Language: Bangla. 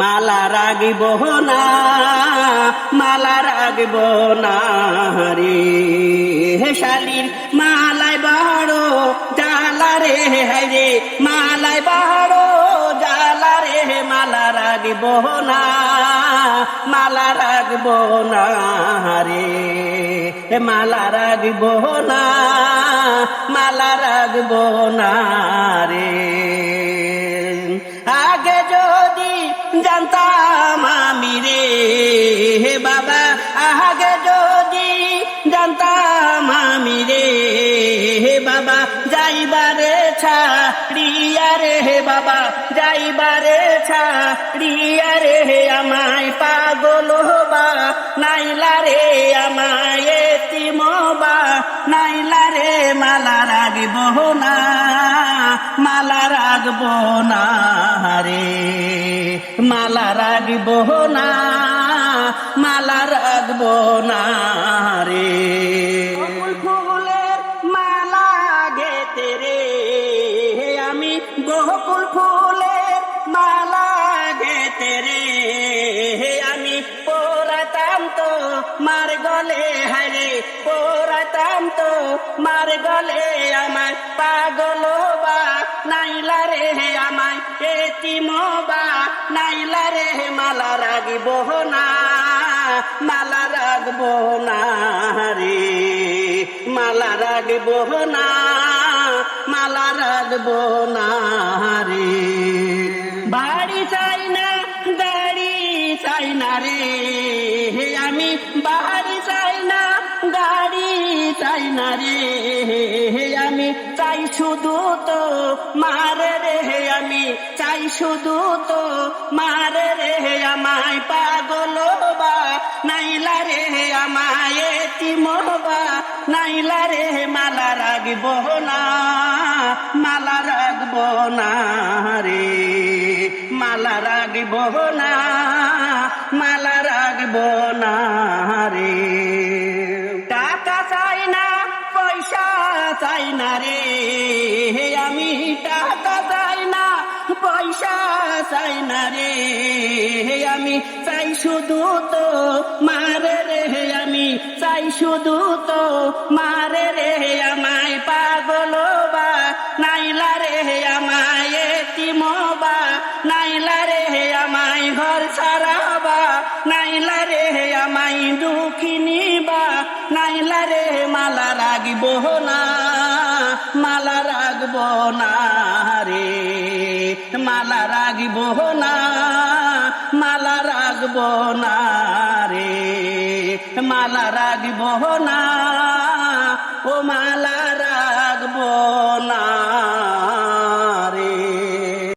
মালা রাগিব না, মালা রাগিব না রে। হে শালির মালাই বড় জালা রে, হায় রে। মালাই বড় জালা রে, মালা রাগিব না, মালা রাগব না রে। হে মালা রাগব না, মালা রাগব না রে। জানতাম আমি রে, হে বাবা। আগে যদি জানতাম আমি রে, হে বাবা যাইবারে ছাড়িয়া রে, হে বাবা। যাইবারে ছাড়িয়া রে, হে আমায় পাগল হবা। নাইলা রে আমায় এতিম বা নাইলা রে মালা রাগব না, মালা রাগব না রে। মালা রাগব না, মালা রাগব না রে। ফুলের মালা গেতে রে, আমি গোকুল ফুলের মালা গেতে রে। আমি পোরাতাম তো মার গলে হারে পোরাতাম তো মার গলে আমার পাগল বা নাইলা রে। আমায় এতিম বা নাইলা রে, মালা রাগিব না, মালা রাগব না রে। মালা রাগব না, মালা রাগব না রে। বাড়ি চাই না, গাড়ি চাই না রে। আমি বাড়ি চাই না, গাড়ি চাই না রে। আমি চাই শুধু তো মারে রে হে আমি, চাই শুধু তো মারে রে হে আমায়। পাগল বা, নাইলা রে হে আমায় এতিম বা, নাইলা রে হে মালা রাগব না, মালা রাগব না রে, মালা রাগব না, মালা রাগব না রে। টাকা চাই না, পয়সা চাই না রে। টাকা চাই না, পয়সা চাই না রে। আমি চাই শুধু তো মারে রে আমি চাই শুধু তো মারে রে। আমায় পাগল বা নাইলা রে আমায় এতিম বা নাইলা রে আমায় ঘর ছাড়া বা নাইলা রে আমায় দুঃখিনী বা নাইলা রে। মালা রাগিব না, মালা না রে। মালা রাগব না মালা রাগব না রে। মালা রাগব না ও মালা